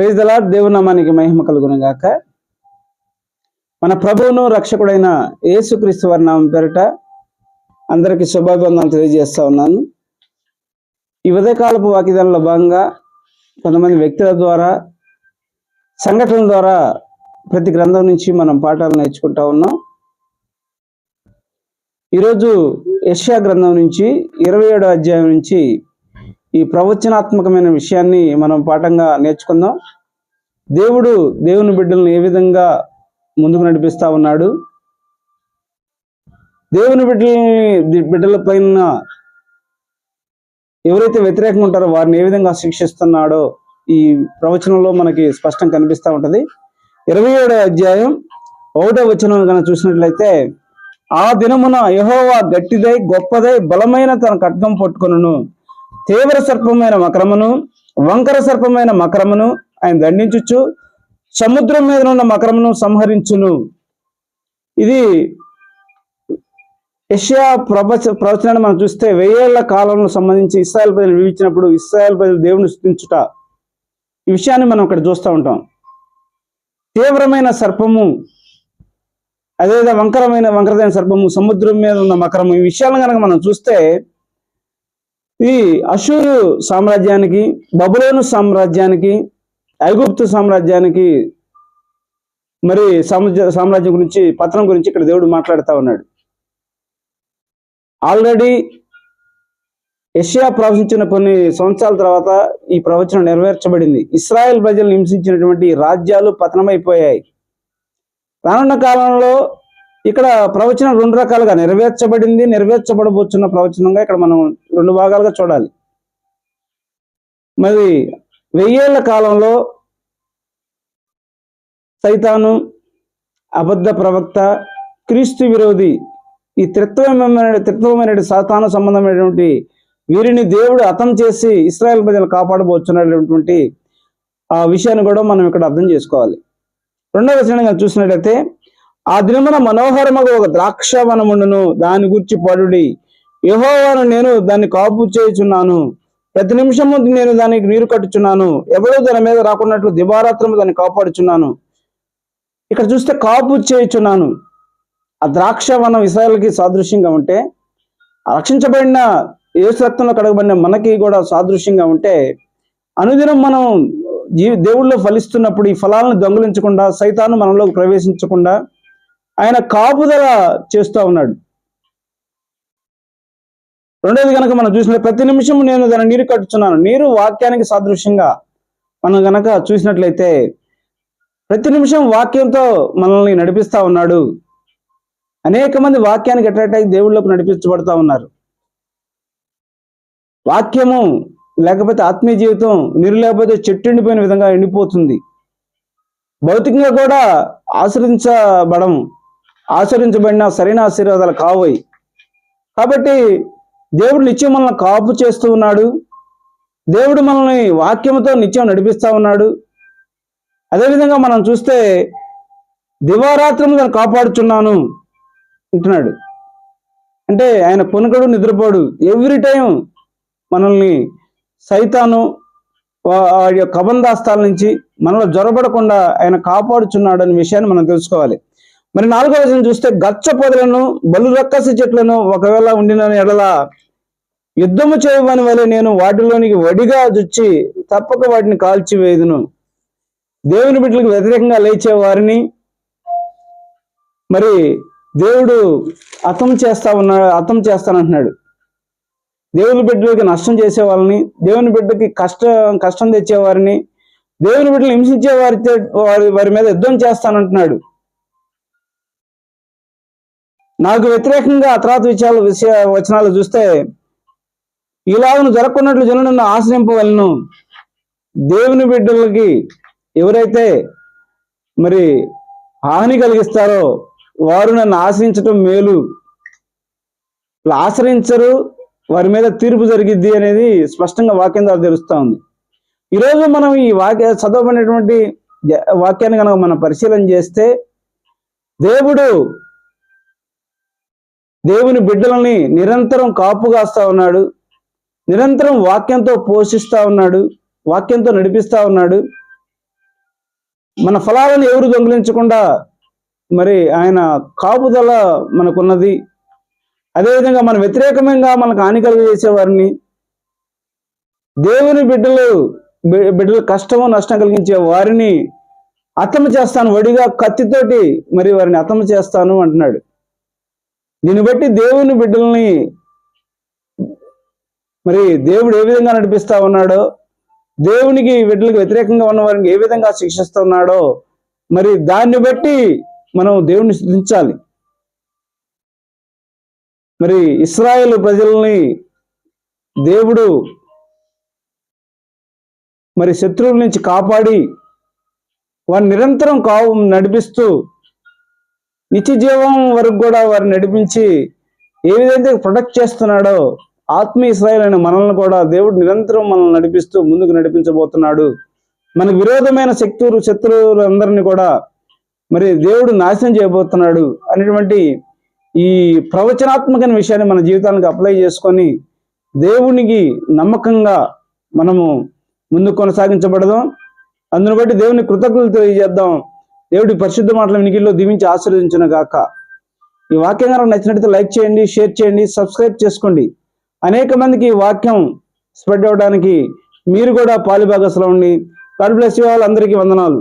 Praise దలా దేవునామానికి మహిమ కలుగునుగాక మన ప్రభువును రక్షకుడైన యేసుక్రీస్తు వారి నామం పేరిట అందరికీ శుభాభివందనాలు తెలియజేస్తా ఉన్నాను. ఈ ఉదయకాలపు వాకిదాలలో భాగంగా కొంతమంది వ్యక్తుల ద్వారా సంఘటనల ద్వారా ప్రతి గ్రంథం నుంచి మనం పాఠాలు నేర్చుకుంటా ఉన్నాం. ఈరోజు యష్యా గ్రంథం నుంచి ఇరవై అధ్యాయం నుంచి ఈ ప్రవచనాత్మకమైన విషయాన్ని మనం పాఠంగా నేర్చుకుందాం. దేవుడు దేవుని బిడ్డలను ఏ విధంగా ముందుకు నడిపిస్తా ఉన్నాడు? దేవుని బిడ్డలని బిడ్డల పైన ఎవరైతే వ్యతిరేకంగా ఉంటారో వారిని ఏ విధంగా శిక్షిస్తున్నాడో ఈ ప్రవచనంలో మనకి స్పష్టం కనిపిస్తూ ఉంటుంది. ఇరవై ఏడో అధ్యాయం ఒకటో వచనం కనుక చూసినట్లయితే ఆ దినమున యహోవా గట్టిదై గొప్పదై బలమైన తన ఖడ్గం పట్టుకొనును. తీవ్ర సర్పమైన మకరమును వంకర సర్పమైన మకరమును ఆయన దండించుచు సముద్రం మీద ఉన్న మకరమును సంహరించును. ఇది యెషయా ప్రవచ ప్రవచనాన్ని మనం చూస్తే వెయ్యేళ్ళ కాలంలో సంబంధించి ఇస్రాయల్ ప్రజలు వివించినప్పుడు ఇస్రాయల్ ప్రజలు దేవుని స్థుతించుట ఈ విషయాన్ని మనం ఇక్కడ చూస్తూ ఉంటాం. తీవ్రమైన సర్పము అదేవిధంగా వంకరమైన వంకరమైన సర్పము సముద్రం మీద ఉన్న మకరము ఈ విషయాలను కనుక మనం చూస్తే ఈ అశూరు సామ్రాజ్యానికి బబులోను సామ్రాజ్యానికి ఐగుప్తు సామ్రాజ్యానికి మరి సామ్రాజ్యం గురించి పత్రం గురించి ఇక్కడ దేవుడు మాట్లాడుతూ ఉన్నాడు. ఆల్రెడీ ఏషియా ప్రవచించిన కొన్ని సంవత్సరాల తర్వాత ఈ ప్రవచనం నెరవేర్చబడింది. ఇస్రాయెల్ ప్రజలు హింసించినటువంటి రాజ్యాలు పతనమైపోయాయి. రానున్న కాలంలో ఇక్కడ ప్రవచనం రెండు రకాలుగా నెరవేర్చబడింది నెరవేర్చబడబోతున్న ప్రవచనంగా ఇక్కడ మనం రెండు భాగాలుగా చూడాలి. మరి వెయ్యేళ్ళ కాలంలో సైతాను అబద్ధ ప్రవక్త క్రీస్తు విరోధి ఈ త్రిత్వమైన త్రిత్వమైన సాతాను సంబంధమైనటువంటి వీరిని దేవుడు అతం చేసి ఇస్రాయల్ ప్రజలు కాపాడబోచున్నటువంటి ఆ విషయాన్ని కూడా మనం ఇక్కడ అర్థం చేసుకోవాలి. రెండవ వచనంగా చూసినట్లయితే ఆ దినమున మనోహరముగా ఒక ద్రాక్ష వనముండును దాని గురించి పడుడి. యహోవాను నేను దాన్ని కాపు చేయుచున్నాను. ప్రతి నిమిషము నేను దానికి నీరు కట్టుచున్నాను. ఎవరో దాని మీద రాకున్నట్లు దివారాత్రము దాన్ని కాపాడుచున్నాను. ఇక్కడ చూస్తే కాపు చేయుచున్నాను. ఆ ద్రాక్ష వనం ఇస్రాయల్కి సాదృశ్యంగా ఉంటే రక్షించబడిన యేసు రక్తంలో కడగబడిన మనకి కూడా సాదృశ్యంగా ఉంటే అనుదినం మనం జీవి దేవుళ్ళు ఫలిస్తున్నప్పుడు ఈ ఫలాలను దొంగలించకుండా సైతాను మనలోకి ప్రవేశించకుండా ఆయన కాపుదల చేస్తూ ఉన్నాడు. రెండోది కనుక మనం చూసిన ప్రతి నిమిషం నేను దాని నీరు కట్టుచున్నాను. నీరు వాక్యానికి సాదృశ్యంగా మనం గనక చూసినట్లయితే ప్రతి నిమిషం వాక్యంతో మనల్ని నడిపిస్తా ఉన్నాడు. అనేక మంది వాక్యానికి ఎట్లయితే దేవుళ్ళకు నడిపించబడతా ఉన్నారు. వాక్యము లేకపోతే ఆత్మీయ జీవితం నీరు లేకపోతే చెట్టు ఎండిపోయిన విధంగా ఎండిపోతుంది. భౌతికంగా కూడా ఆశ్రయించబడం ఆచరించబడిన సరైన ఆశీర్వాదాలు కావయి. కాబట్టి దేవుడు నిత్యం మనల్ని కాపు చేస్తూ ఉన్నాడు. దేవుడు మనల్ని వాక్యంతో నిత్యం నడిపిస్తూ ఉన్నాడు. అదేవిధంగా మనం చూస్తే దివారాత్రము తను కాపాడుచున్నాను అంటున్నాడు. అంటే ఆయన పొనుకడు నిద్రపోడు. ఎవ్రీ టైం మనల్ని సైతాను వాడి యొక్క కబంధాస్తాల నుంచి మనలో జ్వరపడకుండా ఆయన కాపాడుచున్నాడు అనే విషయాన్ని మనం తెలుసుకోవాలి. మరి నాలుగో వచనం చూస్తే గచ్చ పొదలను బలు రక్కసి చెట్లను ఒకవేళ ఉండిన ఎడల యుద్ధము చేయవని వలె నేను వాటిలోనికి వడిగా జుచ్చి తప్పక వాటిని కాల్చివేదును దేవుని బిడ్డలకు వ్యతిరేకంగా లేచే వారిని మరి దేవుడు అతం చేస్తా ఉన్నాడు అతం చేస్తానంటున్నాడు. దేవుని బిడ్డలకి నష్టం చేసే వాళ్ళని దేవుని బిడ్డకి కష్టం కష్టం తెచ్చేవారిని దేవుని బిడ్డలు హింసించే వారి వారి వారి మీద యుద్ధం చేస్తానంటున్నాడు. నాకు వ్యతిరేకంగా అతరాత తర్వాత విషయాలు విషయ వచనాలు చూస్తే ఇలాగను జరగకున్నట్లు జనులను ఆశ్రయింపవలను. దేవుని బిడ్డలకి ఎవరైతే మరి హాని కలిగిస్తారో వారు నన్ను ఆశ్రయించటం మేలు. ఆశ్రయించరు వారి మీద తీర్పు జరిగిద్ది అనేది స్పష్టంగా వాక్యం ద్వారా తెలుస్తూ ఉంది. ఈరోజు మనం ఈ వాక్య చదవబడినటువంటి వాక్యాన్ని కనుక మనం పరిశీలన చేస్తే దేవుడు దేవుని బిడ్డలని నిరంతరం కాపుగాస్తా ఉన్నాడు. నిరంతరం వాక్యంతో పోషిస్తా ఉన్నాడు. వాక్యంతో నడిపిస్తా ఉన్నాడు. మన ఫలాలను ఎవరు దొంగిలించకుండా మరి ఆయన కాపుదల మనకున్నది. అదేవిధంగా మన వ్యతిరేకంగా మనకు హాని కలిగజేసే వారిని దేవుని బిడ్డలు బిడ్డలు కష్టము నష్టం కలిగించే వారిని అతము చేస్తాను. వడిగా కత్తితోటి మరి వారిని అతము చేస్తాను అంటున్నాడు. దీన్ని బట్టి దేవుని బిడ్డల్ని మరి దేవుడు ఏ విధంగా నడిపిస్తా ఉన్నాడో దేవునికి బిడ్డలకు వ్యతిరేకంగా ఉన్న వారిని ఏ విధంగా శిక్షిస్తున్నాడో మరి దాన్ని బట్టి మనం దేవుని స్థుతించాలి. మరి ఇస్రాయేల్ ప్రజల్ని దేవుడు మరి శత్రువుల నుంచి కాపాడి వారిని నిరంతరం కావు నడిపిస్తూ నిత్య జీవం వరకు కూడా వారిని నడిపించి ఏ విధంగా ప్రొటెక్ట్ చేస్తున్నాడో ఆత్మీయ ఇస్రాయేల్ మనల్ని కూడా దేవుడు నిరంతరం మనల్ని నడిపిస్తూ ముందుకు నడిపించబోతున్నాడు. మనకు విరోధమైన శక్తులు శత్రువులందరినీ కూడా మరి దేవుడు నాశనం చేయబోతున్నాడు అనేటువంటి ఈ ప్రవచనాత్మకమైన విషయాన్ని మన జీవితానికి అప్లై చేసుకొని దేవునికి నమ్మకంగా మనము ముందు కొనసాగించబడదాం. అందును బట్టి దేవుని కృతజ్ఞతలు తెలియజేద్దాం. దేవుడి పరిశుద్ధ మాటల వినికిల్లో దీవించి ఆశీర్వదించిన గాక ఈ వాక్యం కనుక నచ్చినట్లయితే లైక్ చేయండి షేర్ చేయండి సబ్స్క్రైబ్ చేసుకోండి. అనేక మందికి ఈ వాక్యం స్ప్రెడ్ అవ్వడానికి మీరు కూడా పాలిభాగస్లో ఉండి గాడ్ బ్లెస్ యూ ఆల్. అందరికీ వందనాలు.